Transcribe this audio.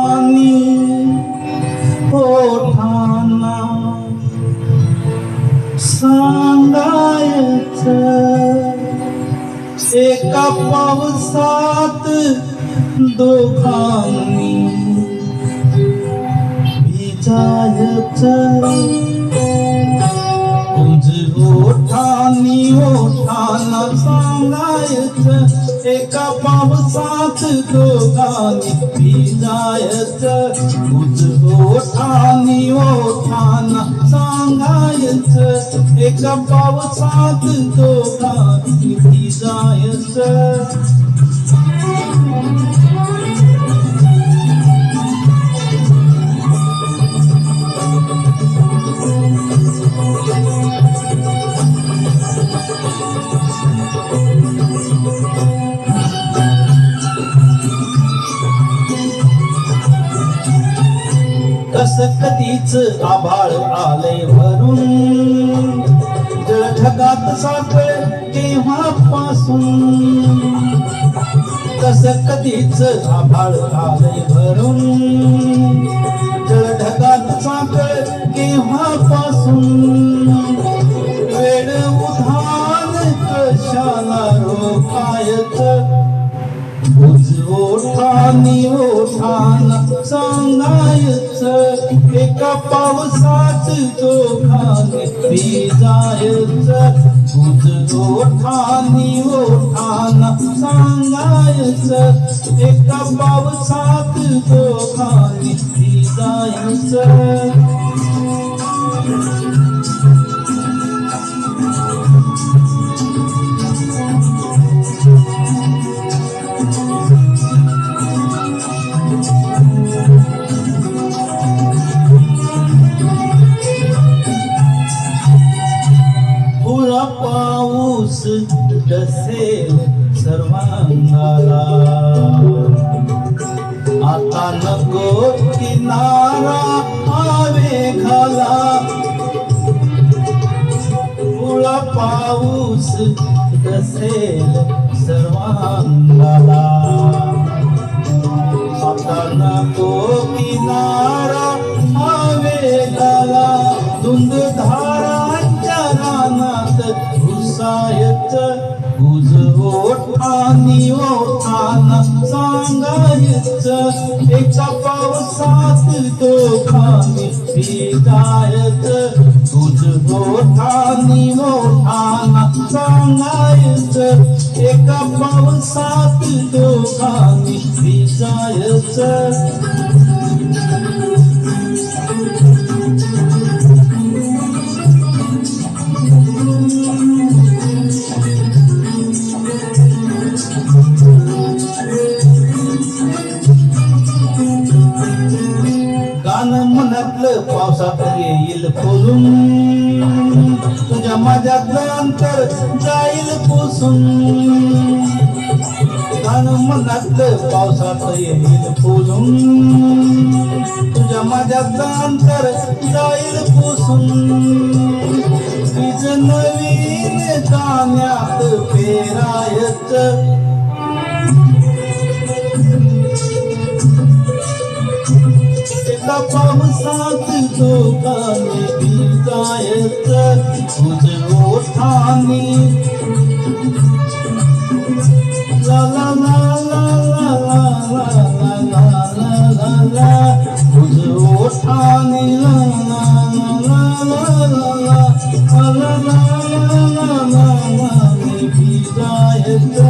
পানি ওঠানা सांगायच एका पावसात दोघांनी भिजायच ओठानी ओठाना सांगायच. एका पावसात दोघांनी भिजायच. ओठानी ओठाना सांगायच. एका पावसात दोघांनी भिजायच. कस कधीच आभाळ आले भरून जळ ढगात सापळ केव्हापासून कस कधीच आभाळ आले भरून जळ ढगात सापळ केव्हापासून ओठानी ओठान सांगायच एका पावसात दोघांनी भिजायच ओठानी ओठान सांगायच एका पावसात दोघांनी भिजायच तसे सर्वांगाला. आता नको किनारा आवे घाला पुरा पाऊस डसेल सर्वांगाला. आता नको किनारा आवेगाला धुंद तुझ ओठानी ओठाला सांगायच एका पावसात तो खानी भिजायच तुझ ओठानी ओठाला सांगायच एका पावसात तो खानी भिजायच गाणं म्हणतलं पावसात येईल फुलून तुझ्या माझ्यातलं अंतर जाईल पुसून. म्हणतलं पावसात येईल फुलून तुझ्या माझ्यातलं अंतर जाईल पुसून. बीज नवीन गाण्यात দফাও সাত দোকানে হৃদয়ত খুঁজে ওঠানি লা লা লা লা লা লা লা লা লা লা লা লা খুঁজে ওঠানি লা লা লা লা লা লা লা লা লা লা লা লা হৃদয়ত